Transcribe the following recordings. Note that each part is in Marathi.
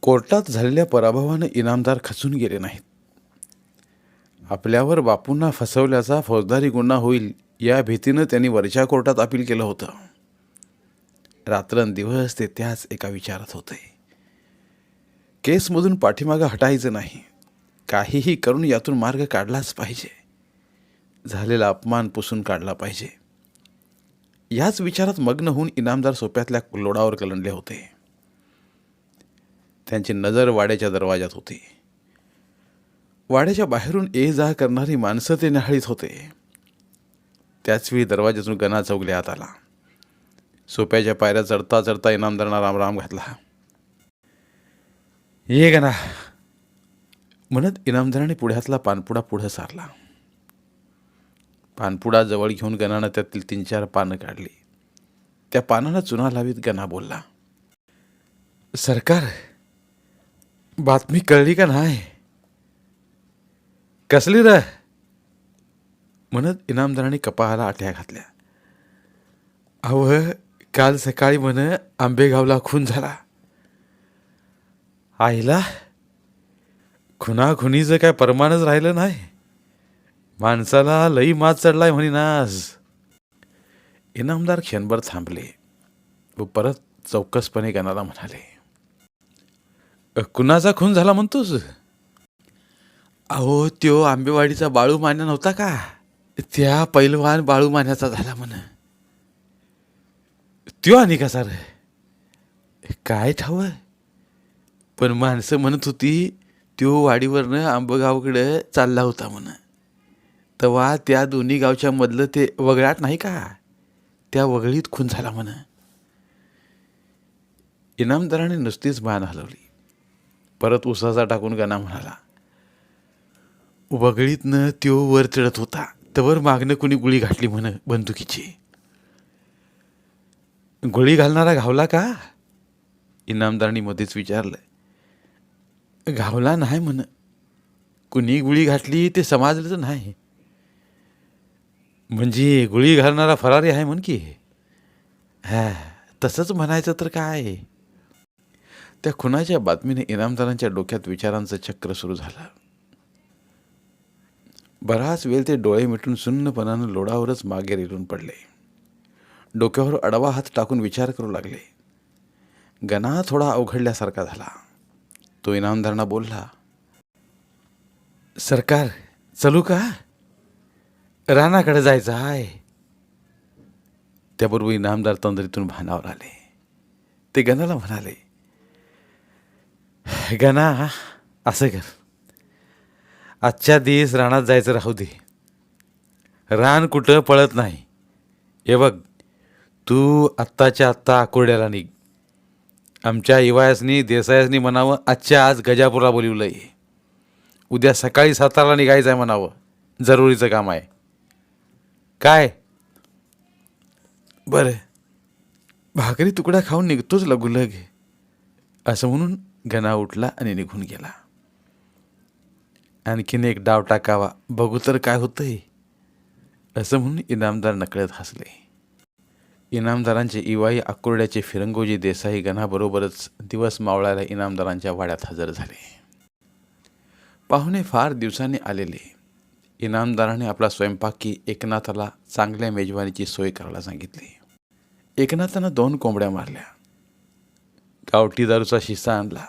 कोर्टात झालेल्या पराभवानं इनामदार खचून गेले नाहीत. आपल्यावर बापूंना फसवल्याचा फौजदारी गुन्हा होईल या भीतीनं त्यांनी वरच्या कोर्टात अपील केलं होतं. रात्रंदिवस ते त्याच एका विचारात होते. केसमधून पाठीमागं हटायचं नाही. काहीही करून यातून मार्ग काढलाच पाहिजे. झालेला अपमान पुसून काढला पाहिजे. याच विचारात मग्न होऊन इनामदार सोप्यातल्या लोडावर कलंडले होते. त्यांची नजर वाड्याच्या दरवाजात होती. वाड्याच्या बाहेरून ये जा करणारी माणसं ते न्याहाळीत होते. त्याचवेळी दरवाजातून गणा चौगले आत आला. सोप्याच्या पायऱ्या चढता चढता इनामदारांना रामराम घातला. ये गणा. म्हणत इनामदाराने पुढ्यातला पानपुडा पुढं सारला. पानपुडा जवळ घेऊन गणानं त्यातील तीन चार पानं काढली. त्या पानाला चुना लावीत गणा बोलला. सरकार बातमी कळली का नाही? कसली र? म्हणत इनामदाराने कपाळाला आठ्या घातल्या. अव काल सकाळी म्हण आंबेगावला खून झाला. आईला खुनाखुनीचं काय परमानच राहिलं नाही. माणसाला लई मात चढलाय म्हणीनास. इनामदार क्षणभर थांबले व परत चौकसपणे गणाला म्हणाले कुणाचा खून झाला म्हणतोस? अहो त्यो आंबेवाडीचा बाळू मान्या नव्हता का? त्या पैलवान बाळू मान्याचा झाला म्हण. त्यो आणि का सर? काय ठाव? पण माणसं म्हणत होती त्यो वाडीवरनं आंबगावकडे चालला होता म्हण. तेव्हा त्या दोन्ही गावच्या मधलं ते वगळाट नाही का? त्या वगळीत खून झाला म्हण. इनामदाराने नुसतीच मान हलवली. परत उसाचा टाकून गणा म्हणाला. वगळीतनं त्यो वर चढत होता. तवर मागणं कुणी गुळी घातली म्हण बंदुकीची. गोळी घालणारा घावला का? इनामदारांनी मध्येच विचारलं. घावला नाही म्हण. कुणी गुळी घातली ते समजलंच नाही. म्हणजे गुळी घालणारा फरारी आहे म्हण की. हा तसंच म्हणायचं तर काय? त्या खुनाच्या बातमीने इनामदारांच्या डोक्यात विचारांचं चक्र सुरू झालं. बराच वेळ ते डोळे मिटून सुन्नपणानं लोडावरच मागे रिरून पडले. डोक्यावर अडवा हात टाकून विचार करू लागले. गणा थोडा अवघडल्यासारखा झाला. तो इनामदारांना बोलला सरकार चलू का? रानाकडे जायचं आहे त्याबरोबर इनामदार तंद्रीतून भानावर आले. ते गणाला म्हणाले गणा असं कर. आजच्या दिवस रानात जायचं राहू दे. रान कुठं पळत नाही. हे बघ तू आत्ताच्या आत्ता आकुर्ड्याला निघ. आमच्या इवायसनी देसायासनी म्हणावं आजच्या आज गजापूरला बोलिवलंय. उद्या सकाळी साताराला निघायचं आहे म्हणावं. जरुरीचं काम आहे. काय? बरं. भाकरी तुकडा खाऊन निघतोच लगुलग. असं म्हणून गणा उठला आणि निघून गेला. आणखीन एक डाव टाकावा बघू तर काय होतंय. असं म्हणून इनामदार नकळत हसले. इनामदारांचे इवाई आकुर्ड्याचे फिरंगोजी देसाई गणाबरोबरच दिवस मावळायला इनामदारांच्या वाड्यात हजर झाले. पाहुणे फार दिवसांनी आलेले. इनामदाराने आपला स्वयंपाकी एकनाथाला चांगल्या मेजवानीची सोय करायला सांगितली. एकनाथानं दोन कोंबड्या मारल्या. गावठी दारूचा शिस्सा आणला.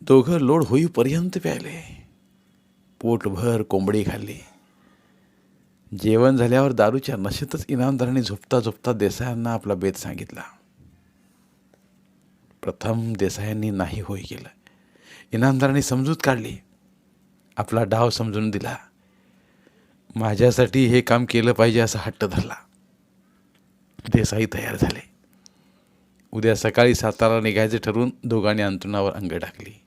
दोघं लोड होईपर्यंत प्यायले. पोटभर कोंबडी खाल्ली. जेवण झाल्यावर दारूच्या नशेतच इनामदाराने झोपता झोपता देसायांना आपला बेत सांगितला. प्रथम देसायांनी नाही होय केलं. इनामदाराने समजूत काढली. आपला डाव समजून दिला. माझ्यासाठी हे काम केलं पाहिजे असा हट्ट धरला. देसाई तयार झाले. उद्या सकाळी सातारा निघायचे ठरवून दोघांनी अंतरुणावर अंग टाकली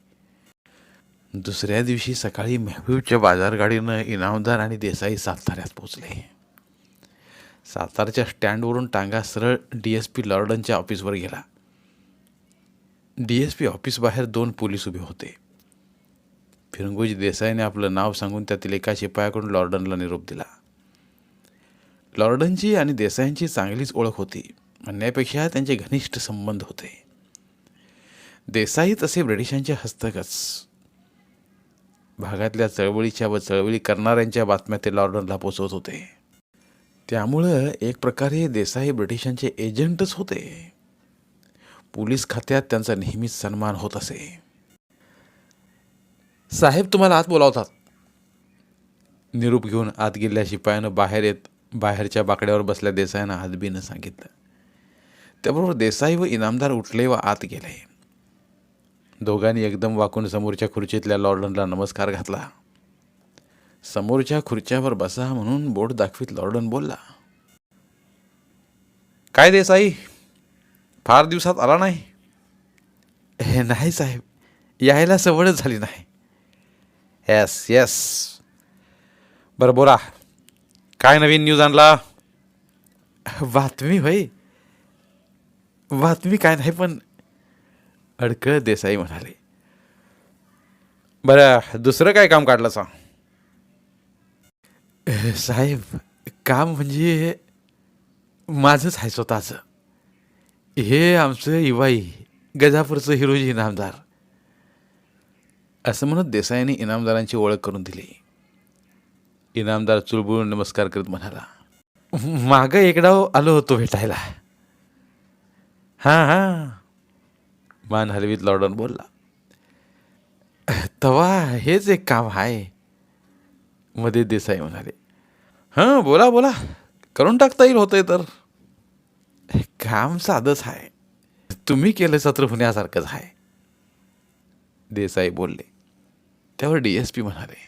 दुसऱ्या दिवशी सकाळी मेहबूबच्या बाजारगाडीनं इनामदार आणि देसाई साताऱ्यात पोचले सातारच्या स्टँडवरून टांगा सरळ डी एस पी लॉर्डनच्या ऑफिसवर गेला. डी एस पी ऑफिसबाहेर दोन पोलीस उभे होते. फिरंगोजी देसाईने आपलं नाव सांगून त्यातील एका शिपायाकडून लॉर्डनला निरोप दिला. लॉर्डनची आणि देसाईंची चांगलीच ओळख होती. म्हणण्यापेक्षा त्यांचे घनिष्ठ संबंध होते. देसाई तसे ब्रिटिशांचे हस्तकच. भागातल्या चळवळीच्या व चळवळी करणाऱ्यांच्या बातम्या ते लॉर्डनला पोचवत होते. त्यामुळं एक प्रकारे देसाई ब्रिटिशांचे एजंटच होते. पोलीस खात्यात त्यांचा नेहमीच सन्मान होत असे. साहेब तुम्हाला आत बोलावतात. निरूप घेऊन आत गेल्या शिपायानं बाहेर येत बाहेरच्या बाकड्यावर बसल्या देसाईनं हातबीनं सांगितलं. त्याबरोबर देसाई व इनामदार उठले व आत गेले. दोघांनी एकदम वाकून समोरच्या खुर्चीतल्या लॉर्डनला नमस्कार घातला. समोरच्या खुर्च्यावर बसा म्हणून बोट दाखवीत लॉर्डन बोलला. काय देसाई फार दिवसात आला नाही. हे नाही साहेब यायला सवडच झाली नाही. येस येस बरं बोला काय नवीन न्यूज आणला? बातमी होय. बातमी काय नाही पण अडकळ देसाई म्हणाले. बरं दुसरं काय काम काढलं सांग. साहेब काम म्हणजे माझंच आहे स्वतःचं. हे आमचं इवाई गजापूरचं हिरोजी इनामदार. असं म्हणत देसाईने इनामदारांची ओळख करून दिली. इनामदार चुळबुळून नमस्कार करत म्हणाला मागं एकडाव आलो होतो भेटायला. हां हां. मान हलवीत लॉर्डन बोलला तवा हेच एक काम आहे मध्ये देसाई म्हणाले हां बोला बोला करून टाकता येईल होतंय तर. काम साधंच आहे तुम्ही केलं सत्र होण्यासारखंच आहे देसाई बोलले त्यावर डी एस पी म्हणाले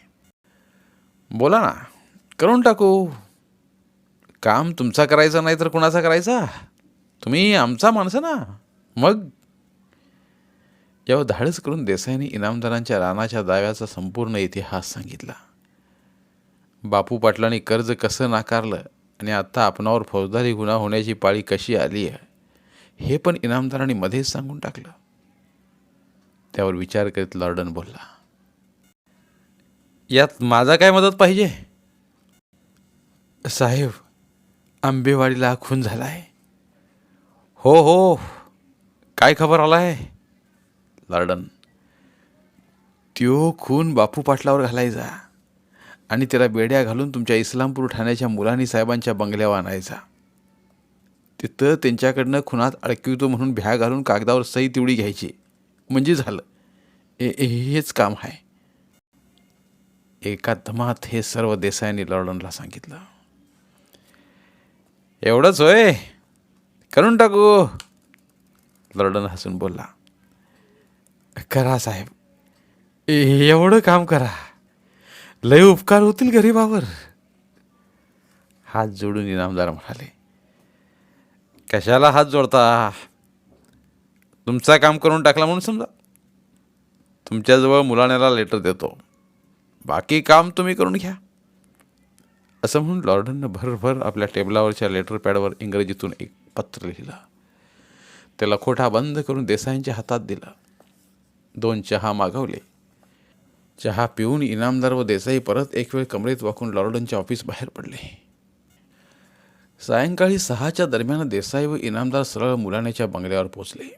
बोला ना करून टाकू. काम तुमचा करायचा नाही तर कुणाचा करायचा? तुम्ही आमचा माणसं ना मग यावर धाडस करून देसाईने इनामदारांच्या रानाच्या दाव्याचा संपूर्ण इतिहास सांगितला. बापू पाटलांनी कर्ज कसं नाकारलं आणि आता आपणावर फौजदारी गुन्हा होण्याची पाळी कशी आली आहे हे पण इनामदारांनी मध्येच सांगून टाकलं. त्यावर विचार करीत लॉर्डन बोलला यात माझा काय मदत पाहिजे? साहेब आंबेवाडीला खून झाला आहे हो हो. काय खबर आलाय? लॉर्डन. त्यो खून बापू पाटलावर घालायचा आणि त्याला बेड्या घालून तुमच्या इस्लामपूर ठाण्याच्या मुलानी साहेबांच्या बंगल्यावर आणायचा तिथं त्यांच्याकडनं खुनात अडकवितो म्हणून भ्या घालून कागदावर सही तेवढी घ्यायची. म्हणजे झालं. ए- हेच काम आहे एका दमात हे सर्व देसायांनी लॉर्डनला सांगितलं. एवढंच होय. करून टाकू. लॉर्डन हसून बोलला. करा साहेब. एवढं काम करा. लय उपकार होतील गरीबावर. हात जोडून इनामदार म्हणाले. कशाला हात जोडता? तुमचा काम करून टाकला म्हणून समजा. तुमच्याजवळ मुलाण्याला लेटर देतो. बाकी काम तुम्ही करून घ्या. असं म्हणून लॉर्डननं भरभर आपल्या टेबलावरच्या लेटर पॅडवर इंग्रजीतून एक पत्र लिहिलं. त्याला खोटा बंद करून देसाईंच्या हातात दिलं. दोन चहा मागवले. चहा पिऊन इनामदार व देसाई परत एक वेळ कमरेत वाकून लॉर्डनच्या ऑफिस बाहेर पडले. सायंकाळी सहाच्या दरम्यान देसाई व इनामदार सरळ मुलाण्याच्या बंगल्यावर पोचले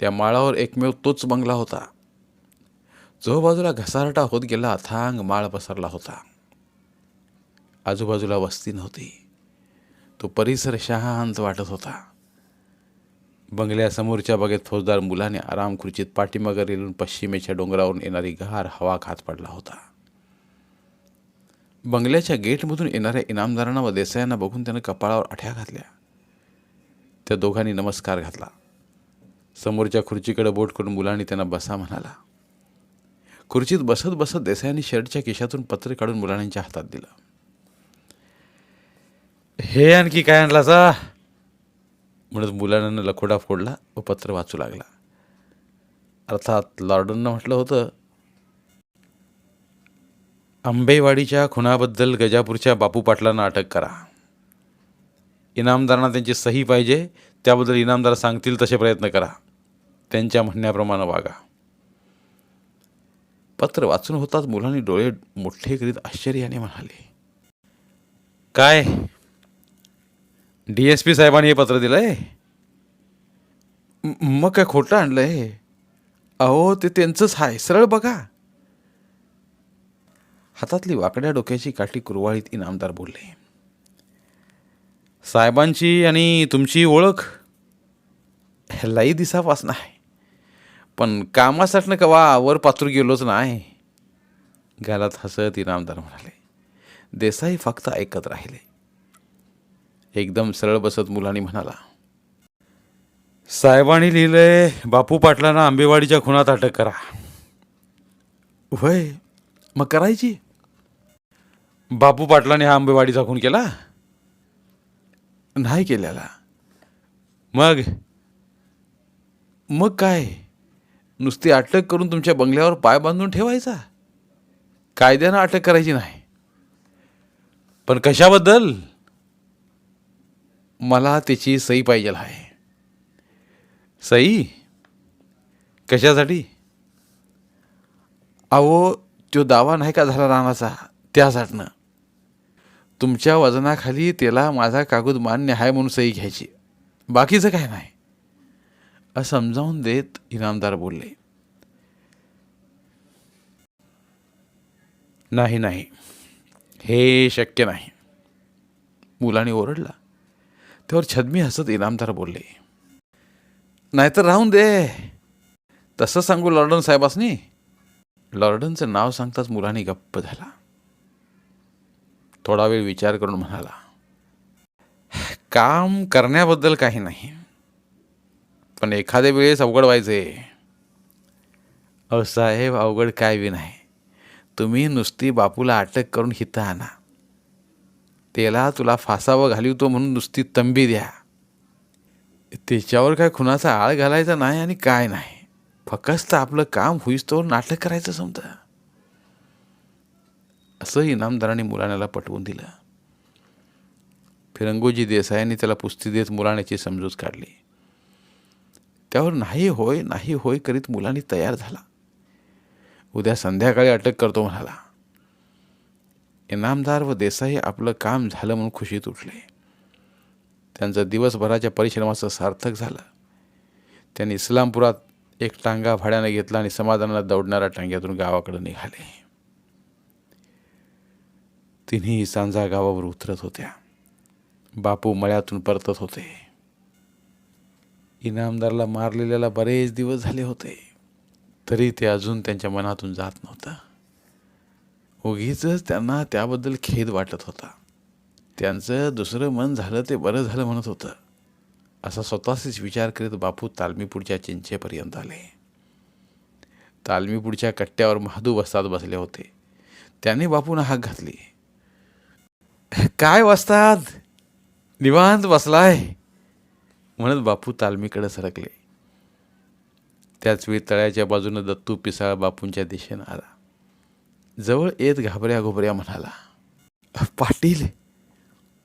त्या माळावर एकमेव तोच बंगला होता. जो बाजूला घसारटा होत गेला अथांग माळ पसरला होता. आजूबाजूला वस्ती नव्हती. तो परिसर शहांत वाटत होता. बंगल्यासमोरच्या बागेत फौजदार मुलाने आराम खुर्चीत पाठीमागे रेलून पश्चिमेच्या डोंगरावरून येणारी गार हवा खात पडला होता. बंगल्याच्या गेटमधून येणाऱ्या इनामदारांना व देसायांना बघून त्यानं कपाळावर आठ्या घातल्या. त्या दोघांनी नमस्कार घातला. समोरच्या खुर्चीकडे बोट करून मुलांनी त्यांना बसा म्हणाला. खुर्चीत बसत बसत देसायांनी शर्टच्या खिशातून पत्र काढून मुलांच्या हातात दिलं. हे आणखी काय आणला सा म्हणत मुलानं लखोडा फोडला व पत्र वाचू लागला. अर्थात लॉर्डननं म्हटलं होतं आंबेवाडीच्या खुनाबद्दल गजापूरच्या बापू पाटलांना अटक करा. इनामदारांना त्यांची सही पाहिजे त्याबद्दल इनामदार सांगतील तसे प्रयत्न करा. त्यांच्या म्हणण्याप्रमाणे वागा. पत्र वाचून होताच मुलांनी डोळे मोठे करीत आश्चर्याने म्हणाले काय डी एस पी साहेबांनी हे पत्र दिलंय? मग काय खोटं आणलंय अहो ते त्यांचंच आहे सरळ बघा. हातातली वाकड्या डोक्याची काठी कुरवाळीत इनामदार बोलले. साहेबांची आणि तुमची ओळख ह्यालाही दिसापास नाही. पण कामासाठी कवा वर पात्र गेलोच नाही. गालात हसत इनामदार म्हणाले देसाई फक्त ऐकत राहिले. एकदम सरळ बसत मुलांनी म्हणाला. साहेबांनी लिहिलंय बापू पाटलांना आंबेवाडीच्या खुनात अटक करा. वय मग करायची? बापू पाटलाने हा आंबेवाडीचा खून केला? नाही केलेला. मग? मग काय? नुसती अटक करून तुमच्या बंगल्यावर पाय बांधून ठेवायचा? कायद्यानं अटक करायची नाही. पण कशाबद्दल? मला त्याची सही पाहिजे आहे. सई? कशासाठी? अहो तो दावा नाही का झाला रानाचा त्यासाठनं. तुमच्या वजनाखाली त्याला माझा कागद मान्य आहे म्हणून सही घ्यायची. बाकीचं काय नाही. समजावून देत इनामदार बोलले. नाही नाही. हे शक्य नाही. मुलाने ओरडला. त्यावर छदमी हसत इनामदार बोलले नाहीतर राहून दे. तसं सांगू लॉर्डन साहेबासनी. लॉर्डनचं नाव सांगताच मुलाने गप्प झाला. थोडा वेळ विचार करून म्हणाला काम करण्याबद्दल काही नाही पण एखाद्या वेळेस अवघड व्हायचे. अहो साहेब अवघड काय बी नाही. तुम्ही नुसती बापूला अटक करून हिथं आणा. त्याला तुला फासावं घालिवतो म्हणून नुसती तंबी द्या. त्याच्यावर काय खुनाचा आळ घालायचा नाही आणि काय नाही. फकस्त आपलं काम होईस्तोवर नाटक करायचं समजा. असं इनामदाराने मुलाण्याला पटवून दिलं. फिरंगोजी देसायांनी त्याला पुस्ती देत मुलाण्याची समजूत काढली. त्यावर नाही होय नाही होय करीत मुलांनी तयार झाला. उद्या संध्याकाळी अटक करतो म्हणाला. इनामदार व देसाई आपलं काम झालं म्हणून खुशीत उठले त्यांचं दिवसभराच्या परिश्रमाचं सार्थक झालं. त्यांनी इस्लामपुरात एक टांगा भाड्याने घेतला आणि समाधानाला दौडणाऱ्या टांग्यातून गावाकडे निघाले. तिन्ही सांजा गावावर उतरत होत्या. बापू मळ्यातून परतत होते. इनामदारला मारलेल्याला बरेच दिवस झाले होते. तरी ते अजून त्यांच्या मनातून जात नव्हतं. उगीच त्यांना त्याबद्दल खेद वाटत होता. त्यांचं दुसरं मन झालं ते बरं झालं म्हणत होतं. असा स्वतःशीच विचार करीत बापू तालमीपूरच्या चिंचेपर्यंत आले. तालमीपूरच्या कट्ट्यावर महादू वस्तात बसले होते. त्यांनी बापून हाक घातली. काय वस्तात निवांत बसलाय? म्हणत बापू तालमीकडे सरकले. त्याच वेळी तळ्याच्या बाजूनं दत्तू पिसाळ बापूंच्या दिशेनं आला. जवळ येत घाबऱ्या घोबऱ्या म्हणाला पाटील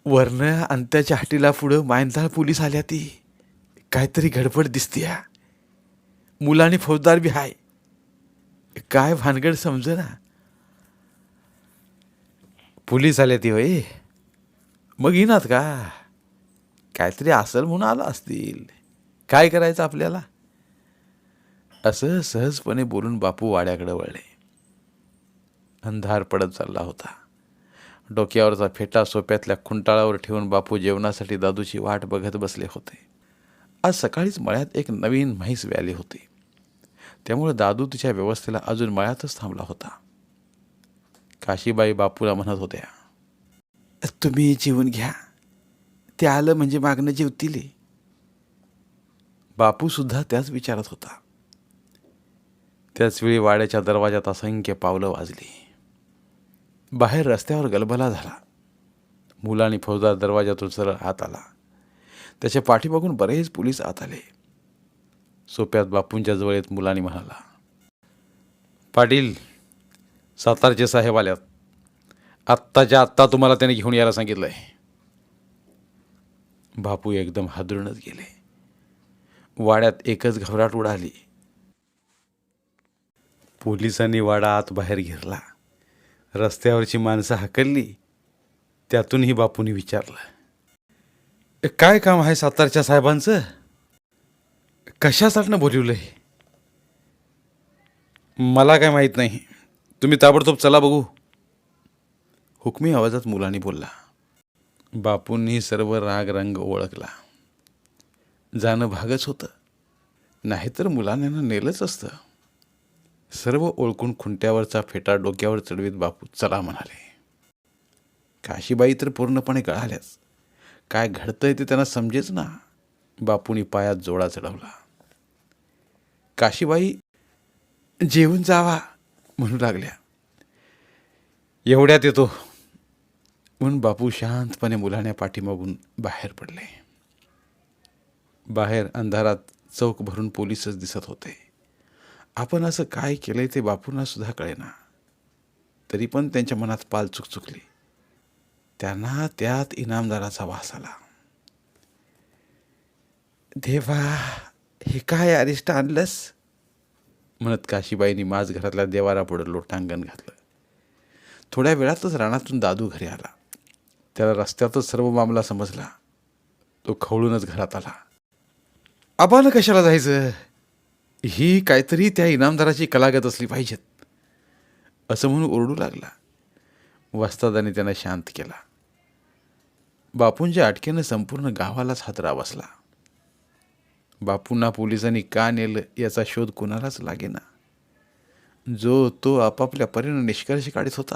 वरनं अंत्याच्या हाटीला पुढं मायंदाळ पोलीस आल्या ती. काहीतरी गडबड दिसतीया. मुलाने फौजदार बी हाय. काय भानगड समज ना पोलीस आल्या ती होय? मग येणार का? काहीतरी असेल म्हणून आला असतील. काय करायचं आपल्याला? असं सहजपणे बोलून बापू वाड्याकडे वळले. अंधार पडत चालला होता. डोक्यावरचा फेटा सोप्यातल्या खुंटाळावर ठेवून बापू जेवणासाठी दादूची वाट बघत बसले होते. आज सकाळीच मळ्यात एक नवीन म्हैस व्याली होती. त्यामुळे दादू तिच्या व्यवस्थेला अजून मळ्यातच थांबला होता. काशीबाई बापूला म्हणत होत्या तुम्ही जेवून घ्या. ते आलं म्हणजे मागणं जेवतील. बापूसुद्धा त्याच विचारत होता. त्याचवेळी वाड्याच्या दरवाजात असंख्य पावलं वाजली. बाहेर रस्त्यावर गलबला झाला. मुलांनी फौजदार दरवाजातून सरळ आत आला. त्याच्या पाठीमागून बरेच पोलीस आत आले. सोप्यात बापूंच्या जवळ येत मुलांनी म्हणाला पाटील सातारचे साहेब आल्यात आत्ताच्या आत्ता तुम्हाला त्याने घेऊन यायला सांगितलं आहे बापू एकदम हादरूनच गेले. वाड्यात एकच घबराट उडाली. पोलिसांनी वाडा आत बाहेर घेरला. रस्त्यावरची माणसं हाकलली त्यातूनही बापूंनी विचारलं. काय काम आहे सातारच्या साहेबांचं? कशासाठी बोलवलंय मला काय माहीत नाही. तुम्ही ताबडतोब चला बघू. हुकमी आवाजात मुलांनी बोलला. बापूंनी सर्व राग रंग ओळखला. जाणं भागच होतं. नाहीतर मुलांना नेलंच असतं. सर्व ओळखून खुंट्यावरचा फेटा डोक्यावर चढवीत बापू चला म्हणाले. काशीबाई तर पूर्णपणे गळाल्याच काय घडतंय ते त्यांना समजेच ना. बापूंनी पायात जोडा चढवला. काशीबाई जेवून जावा म्हणू लागल्या. एवढ्यात येतो. म्हणून बापू शांतपणे मुलाने पाठीमागून बाहेर पडले. बाहेर अंधारात चौक भरून पोलीसच दिसत होते. आपण असं काय केलं ते बापूंना सुद्धा कळेना. तरी पण त्यांच्या मनात पाल चुकचुकली. त्यांना त्यात इनामदाराचा वास आला. देवा हे काय अरिष्ट आणलंस? म्हणत काशीबाईंनी माझ घरातल्या देवारा पुढं लोटांगण घातलं. थोड्या वेळातच रानातून दादू घरी आला. त्याला रस्त्यातच सर्व मामला समजला. तो खवळूनच घरात आला. आबानं कशाला जायचं? ही काहीतरी त्या इनामदाराची कलागत असली पाहिजेत. असं म्हणून ओरडू लागला. वस्तादाने त्यांना शांत केला. बापूंच्या अटकेनं संपूर्ण गावालाच हातरा बसला. बापूंना पोलिसांनी का नेलं याचा शोध कुणालाच लागेना. जो तो आपापल्या परीनं निष्कर्ष काढत होता.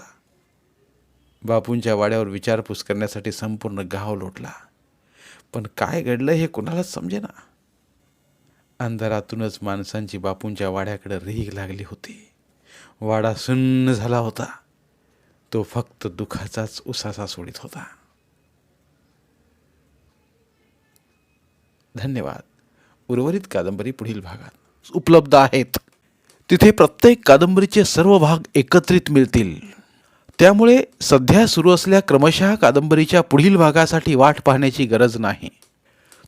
बापूंच्या वाड्यावर विचारपूस करण्यासाठी संपूर्ण गाव लोटला. पण काय घडलं हे कुणालाच समजेना. अंधारातूनच माणसांची बापूंच्या वाड्याकडे रीग लागली होती. वाडा सुन्न झाला होता. तो फक्त दुखाचाच उसासा सोडित होता. धन्यवाद. उर्वरित कादंबरी पुढील भागात उपलब्ध आहेत. तिथे प्रत्येक कादंबरीचे सर्व भाग एकत्रित मिळतील. त्यामुळे सध्या सुरू असल्या क्रमशः कादंबरीच्या पुढील भागासाठी वाट पाहण्याची गरज नाही.